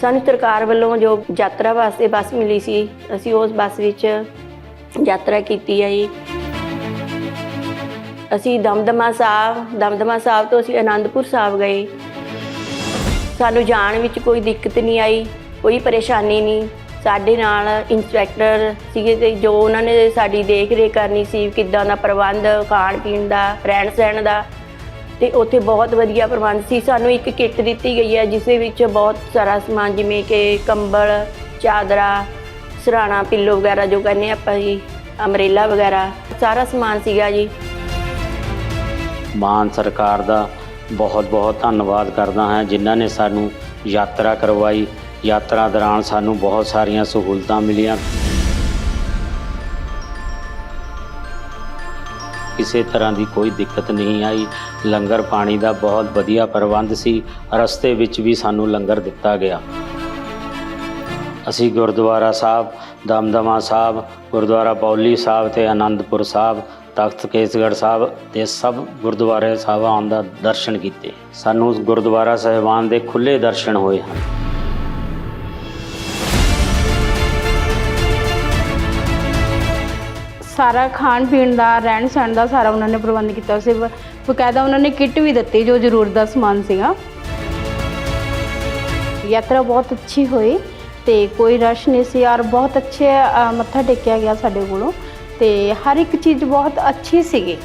ਸਾਨੂੰ ਸਰਕਾਰ ਵੱਲੋਂ ਜੋ ਯਾਤਰਾ ਵਾਸਤੇ ਬੱਸ ਮਿਲੀ ਸੀ, ਅਸੀਂ ਉਸ ਬੱਸ ਵਿੱਚ ਯਾਤਰਾ ਕੀਤੀ ਹੈ ਜੀ ਅਸੀਂ ਦਮਦਮਾ ਸਾਹਿਬ ਦਮਦਮਾ ਸਾਹਿਬ ਤੋਂ ਅਸੀਂ ਆਨੰਦਪੁਰ ਸਾਹਿਬ ਗਏ। ਸਾਨੂੰ ਜਾਣ ਵਿੱਚ ਕੋਈ ਦਿੱਕਤ ਨਹੀਂ ਆਈ, ਕੋਈ ਪਰੇਸ਼ਾਨੀ ਨਹੀਂ। ਸਾਡੇ ਨਾਲ ਇੰਸਪੈਕਟਰ ਸੀਗੇ ਤੇ ਜੋ ਉਹਨਾਂ ਨੇ ਸਾਡੀ ਦੇਖ ਰੇਖ ਕਰਨੀ ਸੀ, ਕਿੱਦਾਂ ਦਾ ਪ੍ਰਬੰਧ ਖਾਣ ਪੀਣ ਦਾ ਰਹਿਣ ਸਹਿਣ ਦਾ ਤੇ ਉੱਥੇ ਬਹੁਤ ਵਧੀਆ ਪ੍ਰਬੰਧ ਸੀ। ਸਾਨੂੰ ਇੱਕ ਕਿੱਟ ਦਿੱਤੀ ਗਈ ਹੈ, ਜਿਸ ਦੇ ਵਿੱਚ ਬਹੁਤ ਸਾਰਾ ਸਮਾਨ, ਜਿਵੇਂ ਕਿ ਕੰਬਲ, ਚਾਦਰਾ, ਸਰਾਣਾ, ਪਿੱਲੋ ਵਗੈਰਾ, ਜੋ ਕਹਿੰਦੇ ਆਪਾਂ ਜੀ ਅਮਰੇਲਾ ਵਗੈਰਾ, ਸਾਰਾ ਸਮਾਨ ਸੀਗਾ ਜੀ। ਮਾਨ ਸਰਕਾਰ ਦਾ ਬਹੁਤ ਬਹੁਤ ਧੰਨਵਾਦ ਕਰਦਾ ਹਾਂ, ਜਿਨ੍ਹਾਂ ਨੇ ਸਾਨੂੰ ਯਾਤਰਾ ਕਰਵਾਈ। ਯਾਤਰਾ ਦੌਰਾਨ ਸਾਨੂੰ ਬਹੁਤ ਸਾਰੀਆਂ ਸਹੂਲਤਾਂ ਮਿਲੀਆਂ। ਕਿਸੇ ਤਰ੍ਹਾਂ ਦੀ ਕੋਈ ਦਿੱਕਤ ਨਹੀਂ ਆਈ। ਲੰਗਰ ਪਾਣੀ ਦਾ ਬਹੁਤ ਵਧੀਆ ਪ੍ਰਬੰਧ ਸੀ। ਰਸਤੇ ਵਿੱਚ ਵੀ ਸਾਨੂੰ ਲੰਗਰ ਦਿੱਤਾ ਗਿਆ। ਅਸੀਂ ਗੁਰਦੁਆਰਾ ਸਾਹਿਬ, ਦਮਦਮਾ ਸਾਹਿਬ, ਗੁਰਦੁਆਰਾ ਬੌਲੀ ਸਾਹਿਬ ਤੇ ਆਨੰਦਪੁਰ ਸਾਹਿਬ, ਤਖਤ ਕੇਸਗੜ੍ਹ ਸਾਹਿਬ ਤੇ ਸਭ ਗੁਰਦੁਆਰੇ ਸਾਹਿਬਾਨ ਦਾ ਦਰਸ਼ਨ ਕੀਤੇ। ਸਾਨੂੰ ਗੁਰਦੁਆਰਾ ਸਾਹਿਬਾਨ ਦੇ ਖੁੱਲੇ ਦਰਸ਼ਨ ਹੋਏ ਹਨ। ਸਾਰਾ ਖਾਣ ਪੀਣ ਦਾ ਰਹਿਣ ਸਹਿਣ ਦਾ ਸਾਰਾ ਉਹਨਾਂ ਨੇ ਪ੍ਰਬੰਧ ਕੀਤਾ ਸੀ। ਬ- ਬਕਾਇਦਾ ਉਹਨਾਂ ਨੇ ਕਿੱਟ ਵੀ ਦਿੱਤੀ ਜੋ ਜ਼ਰੂਰਤ ਦਾ ਸਮਾਨ ਸੀਗਾ। ਯਾਤਰਾ ਬਹੁਤ ਅੱਛੀ ਹੋਈ ਤੇ ਕੋਈ ਰਸ਼ ਨਹੀਂ ਸੀ ਔਰ ਬਹੁਤ ਅੱਛੇ ਅ, ਮੱਥਾ ਟੇਕਿਆ ਗਿਆ ਸਾਡੇ ਕੋਲੋਂ ਤੇ ਹਰ ਇੱਕ ਚੀਜ਼ ਬਹੁਤ ਅੱਛੀ ਸੀਗੀ।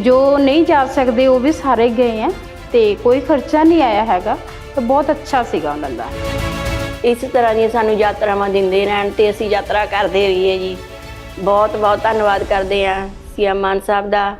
ਜੋ ਨਹੀਂ ਜਾ ਸਕਦੇ ਉਹ ਵੀ ਸਾਰੇ ਗਏ ਹੈ ਤੇ ਕੋਈ ਖਰਚਾ ਨਹੀਂ ਆਇਆ ਹੈਗਾ ਤਾਂ ਬਹੁਤ ਅੱਛਾ ਸੀਗਾ ਉਹਨਾਂ ਦਾ। ਇਸ ਤਰ੍ਹਾਂ ਦੀਆਂ ਸਾਨੂੰ ਯਾਤਰਾਵਾਂ ਦਿੰਦੇ ਰਹਿਣ ਤੇ ਅਸੀਂ ਯਾਤਰਾ ਕਰਦੇ ਰਹੀਏ ਜੀ। ਬਹੁਤ ਬਹੁਤ ਧੰਨਵਾਦ ਕਰਦੇ ਹਾਂ ਸੀਐਮ ਮਾਨ ਸਾਹਿਬ ਦਾ।